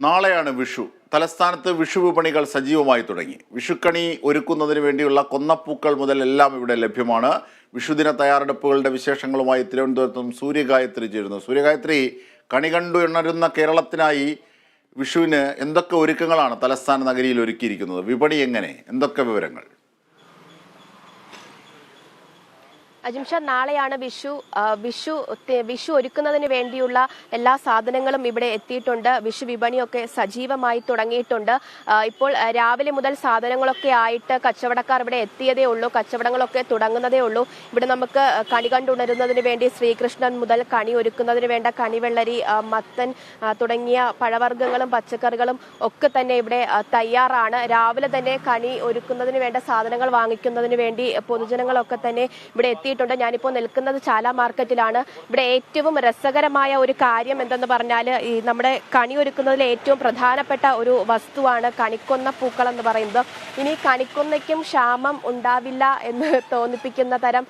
നാളെയാണ് വിഷു. തലസ്ഥാനത്ത് വിഷു വിപണികൾ സജീവമായി തുടങ്ങി. വിഷുക്കണി ഒരുക്കുന്നതിന് വേണ്ടിയുള്ള കൊന്നപ്പൂക്കൾ മുതൽ എല്ലാം ഇവിടെ ലഭ്യമാണ്. വിഷുദിന തയ്യാറെടുപ്പുകളുടെ വിശേഷങ്ങളുമായി തിരുവനന്തപുരത്തും സൂര്യഗായത്രി ചേരുന്നു. സൂര്യഗായത്രി കണി കണ്ടു എണ്ണരുന്ന കേരളത്തിനായി വിഷുവിന് എന്തൊക്കെ ഒരുക്കങ്ങളാണ് തലസ്ഥാന നഗരിയിൽ ഒരുക്കിയിരിക്കുന്നത്? വിപണി എങ്ങനെ? എന്തൊക്കെ വിവരങ്ങൾ? അജിംഷ നാളെയാണ് വിഷു വിഷു വിഷു ഒരുക്കുന്നതിന് വേണ്ടിയുള്ള എല്ലാ സാധനങ്ങളും ഇവിടെ എത്തിയിട്ടുണ്ട്. വിഷു വിപണിയൊക്കെ സജീവമായി തുടങ്ങിയിട്ടുണ്ട്. ഇപ്പോൾ രാവിലെ മുതൽ സാധനങ്ങളൊക്കെ ആയിട്ട് കച്ചവടക്കാർ ഇവിടെ എത്തിയതേ ഉള്ളൂ. കച്ചവടങ്ങളൊക്കെ തുടങ്ങുന്നതേ ഉള്ളൂ. ഇവിടെ നമുക്ക് കണി കണ്ടുണരുന്നതിന് വേണ്ടി ശ്രീകൃഷ്ണൻ മുതൽ കണി ഒരുക്കുന്നതിന് വേണ്ട കണിവെള്ളരി മത്തൻ തുടങ്ങിയ പഴവർഗങ്ങളും പച്ചക്കറികളും ഒക്കെ തന്നെ ഇവിടെ തയ്യാറാണ്. രാവിലെ തന്നെ കണി ഒരുക്കുന്നതിന് വേണ്ട സാധനങ്ങൾ വാങ്ങിക്കുന്നതിന് വേണ്ടി പൊതുജനങ്ങളൊക്കെ തന്നെ ഇവിടെ എത്തിയിട്ടുണ്ട് ഞാനിപ്പോൾ നിൽക്കുന്നത് ചാല മാർക്കറ്റിലാണ്. ഇവിടെ ഏറ്റവും രസകരമായ ഒരു കാര്യം എന്തെന്ന് പറഞ്ഞാൽ ഈ നമ്മുടെ കണി ഒരുക്കുന്നതിൽ ഏറ്റവും പ്രധാനപ്പെട്ട ഒരു വസ്തുവാണ് കണിക്കൊന്ന പൂക്കൾ എന്ന് പറയുന്നത്. ഇനി കണിക്കൊന്നയ്ക്കും ക്ഷാമം ഉണ്ടാവില്ല എന്ന് തോന്നിപ്പിക്കുന്ന തരം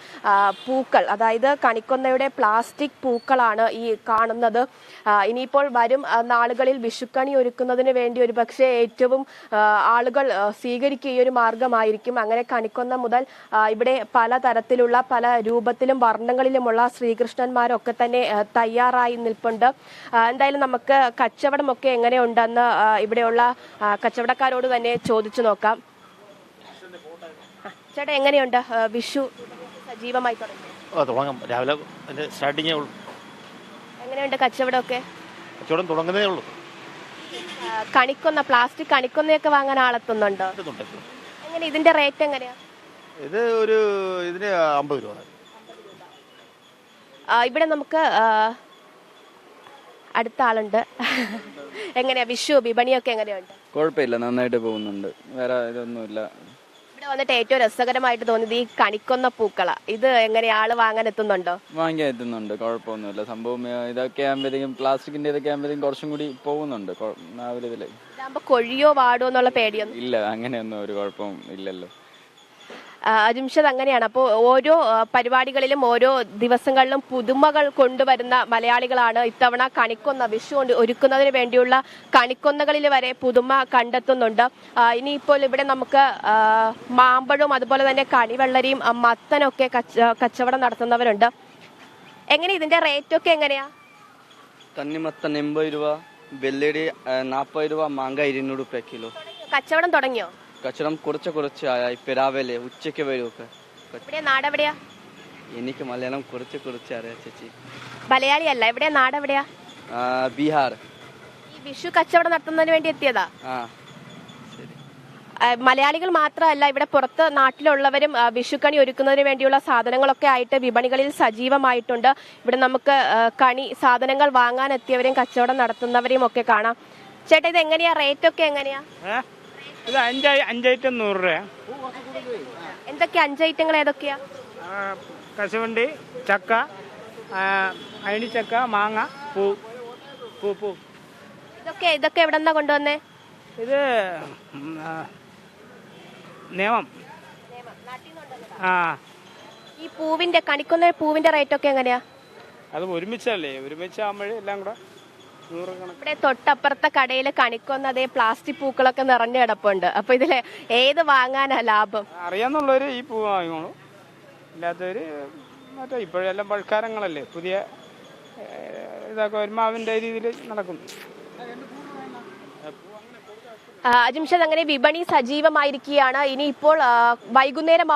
പൂക്കൾ അതായത് കണിക്കൊന്നയുടെ പ്ലാസ്റ്റിക് പൂക്കളാണ് ഈ കാണുന്നത്. ഇനിയിപ്പോൾ വരും നാളുകളിൽ വിഷുക്കണി ഒരുക്കുന്നതിന് വേണ്ടി ഒരു പക്ഷേ ഏറ്റവും ആളുകൾ സ്വീകരിക്കുക ഈ ഒരു മാർഗമായിരിക്കും. അങ്ങനെ കണിക്കൊന്ന മുതൽ ഇവിടെ പല തരത്തിലുള്ള പല രൂപത്തിലും വർണങ്ങളിലുമുള്ള ശ്രീകൃഷ്ണന്മാരൊക്കെ തന്നെ തയ്യാറായി നിൽപ്പുണ്ട്. എന്തായാലും നമുക്ക് കച്ചവടമൊക്കെ എങ്ങനെയുണ്ടെന്ന് ഇവിടെയുള്ള കച്ചവടക്കാരോട് തന്നെ ചോദിച്ചു നോക്കാം. ചേട്ടാ എങ്ങനെയുണ്ട്? വിഷു സജീവമായി തുടങ്ങി. രാവിലെ സ്റ്റാർട്ടിങ്ങേ ഉള്ളൂ. എങ്ങനെയുണ്ട് കച്ചവടമൊക്കെ? കച്ചവടം ഉള്ളൂ. കണിക്കൊന്ന പ്ലാസ്റ്റിക് കണിക്കൊന്നയൊക്കെ വാങ്ങാൻ ആളെത്തുന്നുണ്ടോ? എങ്ങനെ ഇതിന്റെ റേറ്റ് എങ്ങനെയാ? ഇത് ഒരു ഇതിന് അമ്പത് രൂപ. ആ, ഇവിടെ നമുക്ക് അടുത്ത ആളുണ്ട്. എങ്ങനെയാ വിഷു വിപണിയൊക്കെ എങ്ങനെയുണ്ട്? കുഴപ്പമില്ല നന്നായിട്ട് പോകുന്നുണ്ട്. വേറെ ഇതൊന്നുമില്ല. ഇവിടെ വന്നിട്ട് ഏറ്റവും രസകരമായിട്ട് തോന്നിയത് ഈ കണിക്കൊന്ന പൂക്കള. ഇത് എങ്ങനെയാ ആൾ വാങ്ങാൻ എത്തുന്നുണ്ടോ? വാങ്ങാൻ എത്തുന്നുണ്ട് കുഴപ്പമൊന്നുമില്ല. സംഭവം ഇതൊക്കെ ആകുമ്പോഴത്തേക്കും പ്ലാസ്റ്റിക്കിന്റെ ഇതൊക്കെ ആകുമ്പോഴത്തേക്കും കുറച്ചും കൂടി പോകുന്നുണ്ട് ആ ഒരു ഇതിൽ കൊഴിയോ വാടോ എന്നുള്ള പേടിയൊന്നും ഇല്ല അങ്ങനെയൊന്നും ഒരു കുഴപ്പവും ഇല്ലല്ലോ. അജിംഷദ് അങ്ങനെയാണ്. അപ്പോൾ ഓരോ പരിപാടികളിലും ഓരോ ദിവസങ്ങളിലും പുതുമകൾ കൊണ്ടുവരുന്ന മലയാളികളാണ് ഇത്തവണ കണിക്കൊന്ന വിഷു കൊണ്ട് ഒരുക്കുന്നതിന് വേണ്ടിയുള്ള കണിക്കൊന്നകളിൽ വരെ പുതുമ കണ്ടെത്തുന്നുണ്ട്. ഇനിയിപ്പോൾ ഇവിടെ നമുക്ക് മാമ്പഴവും അതുപോലെ തന്നെ കണിവെള്ളരിയും മത്തനൊക്കെ കച്ച- കച്ചവടം നടത്തുന്നവരുണ്ട്. എങ്ങനെ ഇതിന്റെ റേറ്റ് ഒക്കെ എങ്ങനെയാ? തണ്ണിമത്തൻ എൺപത് രൂപ വെള്ളരി നാൽപ്പത് രൂപ മാങ്ക ഇരുന്നൂറ് രൂപ കിലോ കച്ചവടം തുടങ്ങിയോ? കച്ചവടം കുറച്ച് കുറച്ച് ആയാ ഇപ്പൊ രാവിലെ ഉച്ചയ്ക്ക് വരുമൊക്കെ ഇവിടെ നാടെവിടെയാ എനിക്ക് മലയാളം കുറച്ച് കുറച്ച് അറിയാം ചേച്ചി. മലയാളി അല്ല ഇവിടെ നാടെവിടെയാ ആ, ബീഹാർ. ഈ വിഷു കച്ചവടം നടത്തുന്നതിന് വേണ്ടി എത്തിയതാ? ആ ശരി. ആ, മലയാളികൾ മാത്രമല്ല ഇവിടെ പുറത്ത് നാട്ടിലുള്ളവരും ആ, വിഷുക്കണി ഒരുക്കുന്നതിന് വേണ്ടിയുള്ള സാധനങ്ങളൊക്കെ ആയിട്ട് വിപണികളിൽ സജീവമായിട്ടുണ്ട്. ഇവിടെ നമുക്ക് ആ, കണി സാധനങ്ങൾ വാങ്ങാൻ എത്തിയവരെയും കച്ചവടം നടത്തുന്നവരെയും ഒക്കെ കാണാം. ചേട്ടാ ഇത് എങ്ങനെയാ റേറ്റ് ഒക്കെ എങ്ങനെയാ? ഇത് അഞ്ച് അഞ്ചൈറ്റം നൂറ് രൂപ എന്തൊക്കെയാ? അഞ്ച് ഐറ്റങ്ങൾ ഏതൊക്കെയാ കശുവണ്ടി ചക്ക അയണിച്ചക്ക മാങ്ങ പൂ. പൂ പൂ. ഇതൊക്കെ ഇതൊക്കെ എവിടെ നിന്നാ കൊണ്ടുവന്നേ? ഇത് നിയമം ആ ഈ പൂവിന്റെ കണിക്കുന്ന പൂവിന്റെ റേറ്റ് ഒക്കെ എങ്ങനെയാ? അത് ഒരുമിച്ചല്ലേ? ഒരുമിച്ചാകുമ്പോഴേ എല്ലാം കൂടെ ഇവിടെ തൊട്ടപ്പുറത്തെ കടയിൽ കണിക്കൊന്ന് അതേ പ്ലാസ്റ്റിക് പൂക്കളൊക്കെ നിറഞ്ഞു കിടപ്പുണ്ട്. അപ്പൊ ഇതിൽ ഏത് വാങ്ങാനാ ലാഭം? അറിയാന്നുള്ളവര് ഈ പൂ വാങ്ങിക്കോളൂ. ഇല്ലാത്തവര് മറ്റേ ഇപ്പോഴെല്ലാം പഴക്കാരങ്ങളല്ലേ? പുതിയ ഇതൊക്കെ വരുമ്പോൾ അവന്റെ രീതിയിൽ നടക്കും. അജിംഷദ് അങ്ങനെ വിപണി സജീവമായിരിക്കുകയാണ്. ഇനി ഇപ്പോൾ വൈകുന്നേരം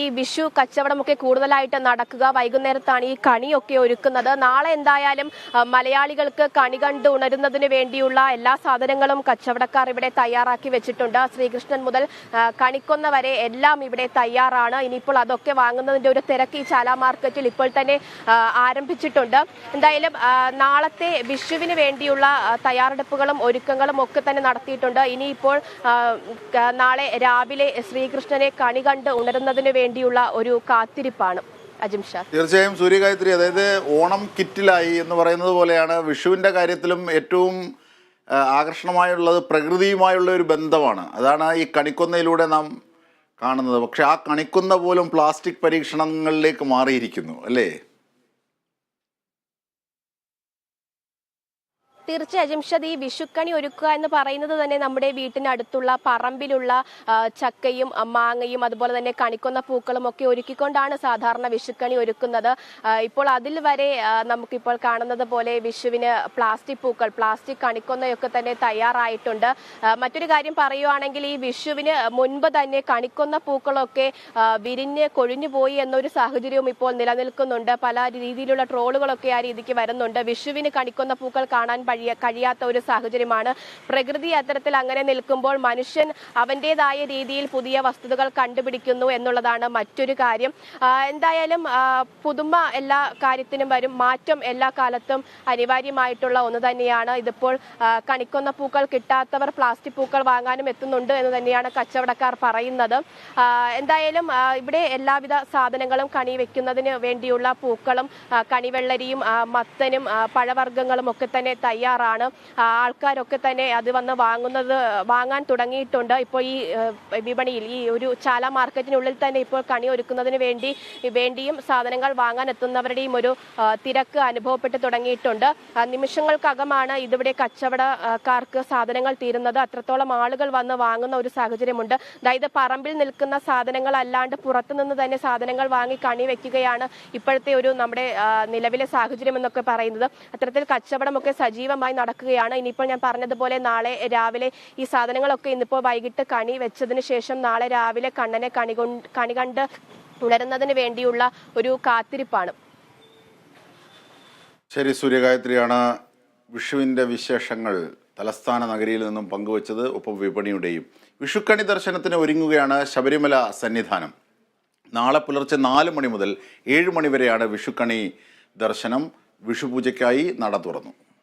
ഈ വിഷു കച്ചവടമൊക്കെ കൂടുതലായിട്ട് നടക്കുക. വൈകുന്നേരത്താണ് ഈ കണിയൊക്കെ ഒരുക്കുന്നത്. നാളെ എന്തായാലും മലയാളികൾക്ക് കണി കണ്ട് ഉണരുന്നതിന് വേണ്ടിയുള്ള എല്ലാ സാധനങ്ങളും കച്ചവടക്കാർ ഇവിടെ തയ്യാറാക്കി വെച്ചിട്ടുണ്ട്. ശ്രീകൃഷ്ണൻ മുതൽ കണിക്കൊന്ന വരെ എല്ലാം ഇവിടെ തയ്യാറാണ്. ഇനിയിപ്പോൾ അതൊക്കെ വാങ്ങുന്നതിന്റെ ഒരു തിരക്ക് ഈ ചാല മാർക്കറ്റിൽ ഇപ്പോൾ തന്നെ ആരംഭിച്ചിട്ടുണ്ട്. എന്തായാലും നാളത്തെ വിഷുവിന് വേണ്ടിയുള്ള തയ്യാറെടുപ്പുകളും ഒരുക്കങ്ങളും ഒക്കെ തന്നെ നടത്തിയിട്ടുണ്ട്. ഇനിയിപ്പോൾ ആ, നാളെ രാവിലെ ശ്രീകൃഷ്ണനെ കണി കണ്ട് ഉണരുന്നതിന് വേണ്ടിയുള്ള ഒരു കാത്തിരിപ്പാണ് തീർച്ചയായും സൂര്യഗായത്രി അതായത് ഓണം കിറ്റിലായി എന്ന് പറയുന്നത് പോലെയാണ് വിഷുവിന്റെ കാര്യത്തിലും ഏറ്റവും ആകർഷണമായുള്ളത് പ്രകൃതിയുമായുള്ള ഒരു ബന്ധമാണ്. അതാണ് ഈ കണിക്കൊന്നയിലൂടെ നാം കാണുന്നത്. പക്ഷേ ആ കണിക്കൊന്ന പോലും പ്ലാസ്റ്റിക് പരീക്ഷണങ്ങളിലേക്ക് മാറിയിരിക്കുന്നു അല്ലേ? തീർച്ചയായും ജംഷദ് ഈ വിഷുക്കണി ഒരുക്കുക എന്ന് പറയുന്നത് തന്നെ നമ്മുടെ വീട്ടിനടുത്തുള്ള പറമ്പിലുള്ള ചക്കയും മാങ്ങയും അതുപോലെ തന്നെ കണിക്കുന്ന പൂക്കളും ഒക്കെ ഒരുക്കിക്കൊണ്ടാണ് സാധാരണ വിഷുക്കണി ഒരുക്കുന്നത്. ഇപ്പോൾ അതിൽ വരെ നമുക്കിപ്പോൾ കാണുന്നത് പോലെ വിഷുവിന് പ്ലാസ്റ്റിക് പൂക്കൾ പ്ലാസ്റ്റിക് കണിക്കൊന്നയൊക്കെ തന്നെ തയ്യാറായിട്ടുണ്ട്. മറ്റൊരു കാര്യം പറയുവാണെങ്കിൽ ഈ വിഷുവിന് മുൻപ് തന്നെ കണിക്കൊന്ന പൂക്കളൊക്കെ വിരിഞ്ഞ് കൊഴിഞ്ഞു പോയി എന്നൊരു സാഹചര്യവും ഇപ്പോൾ നിലനിൽക്കുന്നുണ്ട്. പല രീതിയിലുള്ള ട്രോളുകളൊക്കെ ആ രീതിക്ക് വരുന്നുണ്ട്. വിഷുവിന് കണിക്കൊന്ന പൂക്കൾ കാണാൻ കഴിയ- കഴിയാത്ത ഒരു സാഹചര്യമാണ്. പ്രകൃതി അത്തരത്തിൽ അങ്ങനെ നിൽക്കുമ്പോൾ മനുഷ്യൻ അവന്റെതായ രീതിയിൽ പുതിയ വസ്തുതകൾ കണ്ടുപിടിക്കുന്നു എന്നുള്ളതാണ് മറ്റൊരു കാര്യം. എന്തായാലും പുതുമ എല്ലാ കാര്യത്തിനും വരും. മാറ്റം എല്ലാ കാലത്തും അനിവാര്യമായിട്ടുള്ള ഒന്ന് തന്നെയാണ്. ഇതിപ്പോൾ കണിക്കൊന്ന പൂക്കൾ കിട്ടാത്തവർ പ്ലാസ്റ്റിക് പൂക്കൾ വാങ്ങാനും എത്തുന്നുണ്ട് എന്ന് തന്നെയാണ് കച്ചവടക്കാർ പറയുന്നത്. എന്തായാലും ഇവിടെ എല്ലാവിധ സാധനങ്ങളും കണി വെക്കുന്നതിന് വേണ്ടിയുള്ള പൂക്കളും കണിവെള്ളരിയും മത്തനും പഴവർഗങ്ങളും ഒക്കെ തന്നെ തയ്യാറാണ്. ആൾക്കാരൊക്കെ തന്നെ അത് വന്ന് വാങ്ങുന്നത് വാങ്ങാൻ തുടങ്ങിയിട്ടുണ്ട്. ഇപ്പോൾ ഈ വിപണിയിൽ ഈ ഒരു ചാല മാർക്കറ്റിനുള്ളിൽ തന്നെ ഇപ്പോൾ കണി ഒരുക്കുന്നതിന് വേണ്ടി വേണ്ടിയും സാധനങ്ങൾ വാങ്ങാൻ എത്തുന്നവരുടെയും ഒരു തിരക്ക് അനുഭവപ്പെട്ട് തുടങ്ങിയിട്ടുണ്ട്. നിമിഷങ്ങൾക്കകമാണ് ഇതിവിടെ കച്ചവടക്കാർക്ക് സാധനങ്ങൾ തീരുന്നത്. അത്രത്തോളം ആളുകൾ വന്ന് വാങ്ങുന്ന ഒരു സാഹചര്യമുണ്ട്. അതായത് പറമ്പിൽ നിൽക്കുന്ന സാധനങ്ങൾ അല്ലാണ്ട് പുറത്തുനിന്ന് തന്നെ സാധനങ്ങൾ വാങ്ങി കണി വെക്കുകയാണ് ഇപ്പോഴത്തെ ഒരു നമ്മുടെ നിലവിലെ സാഹചര്യം എന്നൊക്കെ പറയുന്നത്. അത്തരത്തിൽ കച്ചവടമൊക്കെ സജീവമായി നടക്കുകയാണ്. ഇനിയിപ്പോൾ ഞാൻ പറഞ്ഞതുപോലെ നാളെ രാവിലെ ഈ സാധനങ്ങളൊക്കെ ഇന്നിപ്പോൾ വൈകിട്ട് കണി വെച്ചതിന് ശേഷം നാളെ രാവിലെ കണ്ണനെ കണി കൊണ്ട് കണി കണ്ട് ഉണരുന്നതിന് വേണ്ടിയുള്ള ഒരു കാത്തിരിപ്പാണ്. ശരി സൂര്യഗായത്രിയാണ് വിഷുവിന്റെ വിശേഷങ്ങൾ തലസ്ഥാന നഗരിയിൽ നിന്നും പങ്കുവച്ചത് ഒപ്പം വിപണിയുടെയും. വിഷുക്കണി ദർശനത്തിന് ഒരുങ്ങുകയാണ് ശബരിമല സന്നിധാനം. നാളെ പുലർച്ചെ നാല് മണി മുതൽ ഏഴ് മണി വരെയാണ് വിഷുക്കണി ദർശനം. വിഷുപൂജയ്ക്കായി നട തുറന്നു.